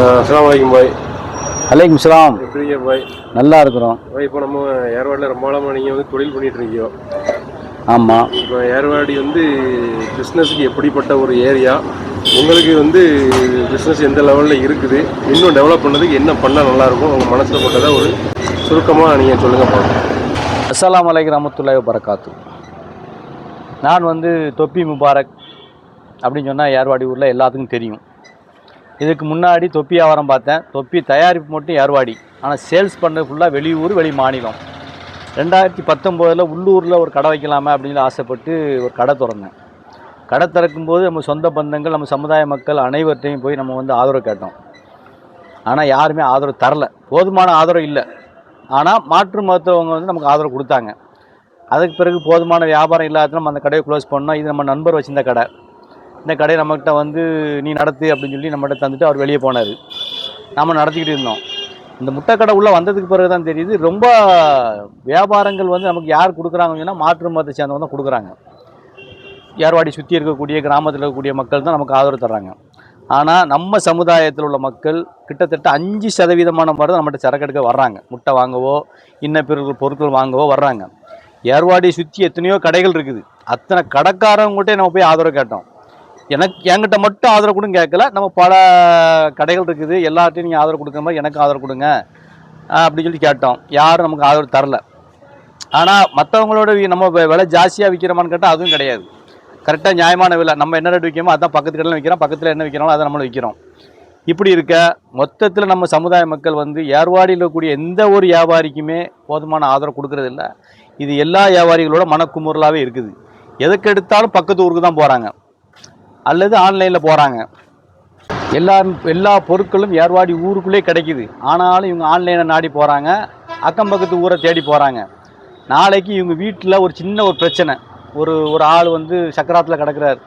அஸ்லாம் வலைக்கும் பாய். அலைக்கும் சலாம். எப்படிங்க பாய்? நல்லா இருக்கிறோம். பாய் இப்போ நம்ம ஏர்வாடியில் ரொம்ப நாளாக நீங்கள் வந்து தொழில் பண்ணிட்டு இருக்கீங்க. ஆமாம் இப்போ ஏர்வாடி வந்து பிஸ்னஸுக்கு எப்படிப்பட்ட ஒரு ஏரியா உங்களுக்கு வந்து பிஸ்னஸ் எந்த லெவலில் இருக்குது? இன்னும் டெவலப் பண்ணதுக்கு என்ன பண்ணால் நல்லாயிருக்கும் உங்கள் மனசில் பட்டதை ஒரு சுருக்கமாக நீங்கள் சொல்லுங்கள் பார்ப்போம் அஸ்ஸலாமு அலைக்கும் ரஹமத்துல்லாஹி வரகாத்து நான் வந்து தொப்பி முபாரக் அப்படின்னு சொன்னால் ஏர்வாடி ஊரில் எல்லாத்துக்கும் தெரியும். இதுக்கு முன்னாடி தொப்பி வியாபாரம் பார்த்தேன். தொப்பி தயாரிப்பு மட்டும் ஏர்வாடி. ஆனால் சேல்ஸ் பண்ணது ஃபுல்லாக வெளியூர் வெளி மாநிலம். ரெண்டாயிரத்தி பத்தொம்போதில் உள்ளூரில் ஒரு கடை வைக்கலாமே அப்படின்னு ஆசைப்பட்டு ஒரு கடை திறந்தேன். கடை திறக்கும்போது நம்ம சொந்த பந்தங்கள் நம்ம சமுதாய மக்கள் அனைவர்கிட்டையும் போய் நம்ம வந்து ஆதரவு கேட்டோம். ஆனால் யாருமே ஆதரவு தரல. போதுமான ஆதரவு இல்லை. ஆனால் மாற்று மருத்துவங்க வந்து நமக்கு ஆதரவு கொடுத்தாங்க. அதுக்கு பிறகு போதுமான வியாபாரம் இல்லாத நம்ம அந்த கடையை க்ளோஸ் பண்ணோம். இது நம்ம நண்பர் வச்சிருந்த கடை. இந்த கடையை நம்மக்கிட்ட வந்து நீ நடத்து அப்படின்னு சொல்லி நம்மகிட்ட தந்துட்டு அவர் வெளியே போனார். நாம் நடத்திக்கிட்டு இருந்தோம். இந்த முட்டை கடை உள்ளே வந்ததுக்கு பிறகு தான் தெரியுது ரொம்ப வியாபாரங்கள் வந்து நமக்கு யார் கொடுக்குறாங்கன்னு சொன்னால் மாற்று மதத்தை சேர்ந்தவங்க தான் கொடுக்குறாங்க. ஏர்வாடி சுற்றி இருக்கக்கூடிய கிராமத்தில் இருக்கக்கூடிய மக்கள் தான் நமக்கு ஆதரவு தர்றாங்க. ஆனால் நம்ம சமுதாயத்தில் உள்ள மக்கள் கிட்டத்தட்ட அஞ்சு சதவீதமான மாதிரி தான் நம்மகிட்ட சரக்கு எடுக்க வர்றாங்க. முட்டை வாங்கவோ இன்ன பிற பொருட்கள் வாங்கவோ வர்றாங்க. ஏர்வாடியை சுற்றி எத்தனையோ கடைகள் இருக்குது. அத்தனை கடைக்காரவங்ககிட்டே நம்ம போய் ஆதரவு கேட்டோம். எனக்கு என்கிட்ட மட்டும் ஆதரவு கொடுங்க கேட்கல. நம்ம பல கடைகள் இருக்குது. எல்லார்ட்டையும் நீங்கள் ஆதரவு கொடுக்குற மாதிரி எனக்கு ஆதரவு கொடுங்க. அப்படின்னு சொல்லி கேட்டோம். யாரும் நமக்கு ஆதரவு தரல. ஆனால் மற்றவங்களோட நம்ம விலை ஜாஸ்தியாக விற்கிறோமான்னு கேட்டால் அதுவும் கிடையாது. கரெக்டாக நியாயமான விலை. நம்ம என்ன ரேட் விற்கிறோமோ அதான் பக்கத்து கடையில் விற்கிறோம் பக்கத்தில் என்ன விற்கிறோமோ அதை நம்மளும் விற்கிறோம் இப்படி இருக்க மொத்தத்தில் நம்ம சமுதாய மக்கள் வந்து ஏர்வாடியில் இருக்கக்கூடிய எந்த ஒரு வியாபாரிக்குமே போதுமான ஆதரவு கொடுக்கறதில்ல இது எல்லா வியாபாரிகளோட மனக்குமுறலாகவே இருக்குது. எதுக்கு எடுத்தாலும் பக்கத்து ஊருக்கு தான் போகிறாங்க அல்லது ஆன்லைனில் போகிறாங்க எல்லா எல்லா பொருட்களும் ஏர்வாடி ஊருக்குள்ளே கிடைக்குது. ஆனாலும் இவங்க ஆன்லைனை நாடி போகிறாங்க அக்கம் பக்கத்து ஊரை தேடி போகிறாங்க நாளைக்கு இவங்க வீட்டில் ஒரு சின்ன ஒரு பிரச்சனை. ஒரு ஒரு ஆள் வந்து சக்கராத்தில் கிடக்கிறார்.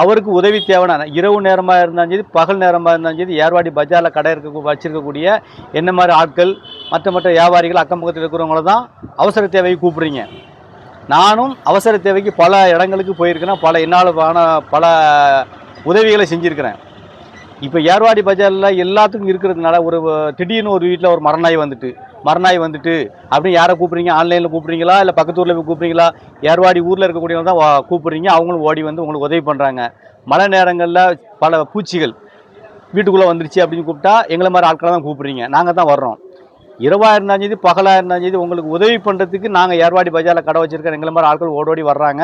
அவருக்கு உதவி தேவையான இரவு நேரமாக இருந்தாலும் சரி பகல் நேரமாக இருந்தாலும் சரி ஏர்வாடி பஜாரில் கடை இருக்க வச்சுருக்கக்கூடிய என்ன மாதிரி ஆட்கள் மற்ற மற்ற வியாபாரிகள் அக்கம் பக்கத்தில் இருக்கிறவங்கள தான் அவசர தேவையை கூப்பிட்றீங்க. நானும் அவசர தேவைக்கு பல இடங்களுக்கு போயிருக்கிறேன். பல என்னால் ஆன பல உதவிகளை செஞ்சுருக்கிறேன். இப்போ ஏர்வாடி பஜாரில் எல்லாத்துக்கும் இருக்கிறதுனால ஒரு திடீர்னு ஒரு வீட்டில் ஒரு மரநாய் வந்துட்டு மரநாய் வந்துட்டு அப்படின்னு யாரை கூப்பிட்றீங்க? ஆன்லைனில் கூப்பிட்றீங்களா? இல்லை பக்கத்து ஊரில் போய் கூப்பிட்றீங்களா? ஏர்வாடி ஊரில் இருக்கக்கூடியவங்க தான் கூப்பிட்றீங்க. அவங்களும் ஓடி வந்து உங்களுக்கு உதவி பண்ணுறாங்க மழை நேரங்களில் பல பூச்சிகள் வீட்டுக்குள்ளே வந்துருச்சு அப்படின்னு கூப்பிட்டா எங்களை மாதிரி ஆட்களை தான் கூப்பிட்றீங்க. நாங்கள் தான் வர்றோம். இரவாக இருந்தாலும் சரி பகலாக இருந்தாலும் சரி உங்களுக்கு உதவி பண்ணுறதுக்கு நாங்கள் ஏர்வாடி பஜாரில் கடை வச்சுருக்கோம் எங்களை மாதிரி ஆட்கள் ஓடோடி வர்றாங்க.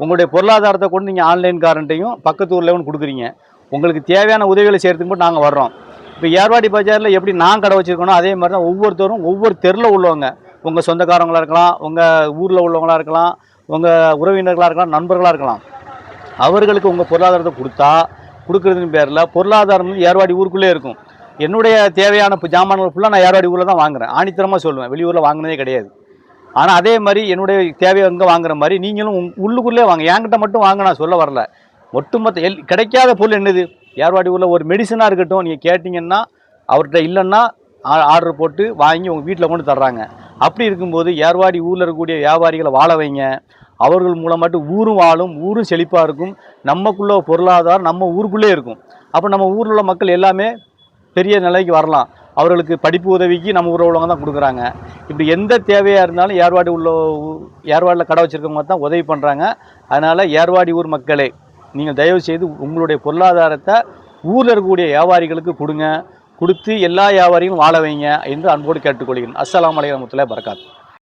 உங்களுடைய பொருளாதாரத்தை கொண்டு நீங்கள் ஆன்லைன் காரண்ட்டையும் பக்கத்து ஊரில் ஒன்று கொடுக்குறீங்க. உங்களுக்கு தேவையான உதவிகளை செய்கிறதுக்கு மட்டும் நாங்கள் வர்றோம். இப்போ ஏர்வாடி பஜாரில் எப்படி நான் கடை வச்சுருக்கணும் அதே மாதிரி தான் ஒவ்வொருத்தரும் ஒவ்வொரு தெருவில் உள்ளவங்க. உங்கள் சொந்தக்காரங்களாக இருக்கலாம் உங்கள் ஊரில் உள்ளவங்களாக இருக்கலாம் உங்கள் உறவினர்களாக இருக்கலாம் நண்பர்களாக இருக்கலாம். அவர்களுக்கு உங்கள் பொருளாதாரத்தை கொடுத்தா கொடுக்குறதுன்னு பேரில் பொருளாதாரம் ஏர்வாடி ஊருக்குள்ளே இருக்கும். என்னுடைய தேவையான இப்போ ஜாமான்கள் ஃபுல்லாக நான் ஏர்வாடி ஊரில் தான் வாங்குறேன். ஆணித்தரமாக சொல்லுவேன். வெளியூரில் வாங்கினதே கிடையாது. ஆனால் அதே மாதிரி என்னுடைய தேவையை அங்கே வாங்குற மாதிரி நீங்களும் உள்ளுக்குள்ளே வாங்க. என்கிட்ட மட்டும் வாங்க நான் சொல்ல வரல. ஒட்டுமொத்த எல் கிடைக்காத பொருள் என்னது? ஏர்வாடி ஊரில் ஒரு மெடிசனாக இருக்கட்டும் நீங்கள் கேட்டிங்கன்னா அவர்கிட்ட இல்லைன்னா ஆர்டர் போட்டு வாங்கி உங்கள் வீட்டில் கொண்டு தர்றாங்க. அப்படி இருக்கும்போது ஏர்வாடி ஊரில் இருக்கக்கூடிய வியாபாரிகளை வாழ வைங்க. அவர்கள் மூலமாட்டு ஊரும் வாழும் ஊரும் செழிப்பாக இருக்கும். நமக்குள்ள பொருளாதாரம் நம்ம ஊருக்குள்ளே இருக்கும். அப்போ நம்ம ஊரில் உள்ள மக்கள் எல்லாமே பெரிய நிலைக்கு வரலாம். அவர்களுக்கு படிப்பு உதவிக்கு நம்ம ஊரில் உள்ளவங்க தான் கொடுக்குறாங்க. இப்படி எந்த தேவையாக இருந்தாலும் ஏர்வாடி உள்ள ஏர்வாடியில் கடை வச்சுருக்கவங்க தான் உதவி பண்ணுறாங்க அதனால் ஏர்வாடி ஊர் மக்களே நீங்கள் தயவு செய்து உங்களுடைய பொருளாதாரத்தை ஊரில் இருக்கக்கூடிய வியாபாரிகளுக்கு கொடுங்க. கொடுத்து எல்லா வியாபாரிகளும் வாழ வைங்க என்று அன்போடு கேட்டுக்கொள்கிறேன். அஸ்ஸலாம் அலைக்கும் வரமத்துல்லாஹி வரகாத்து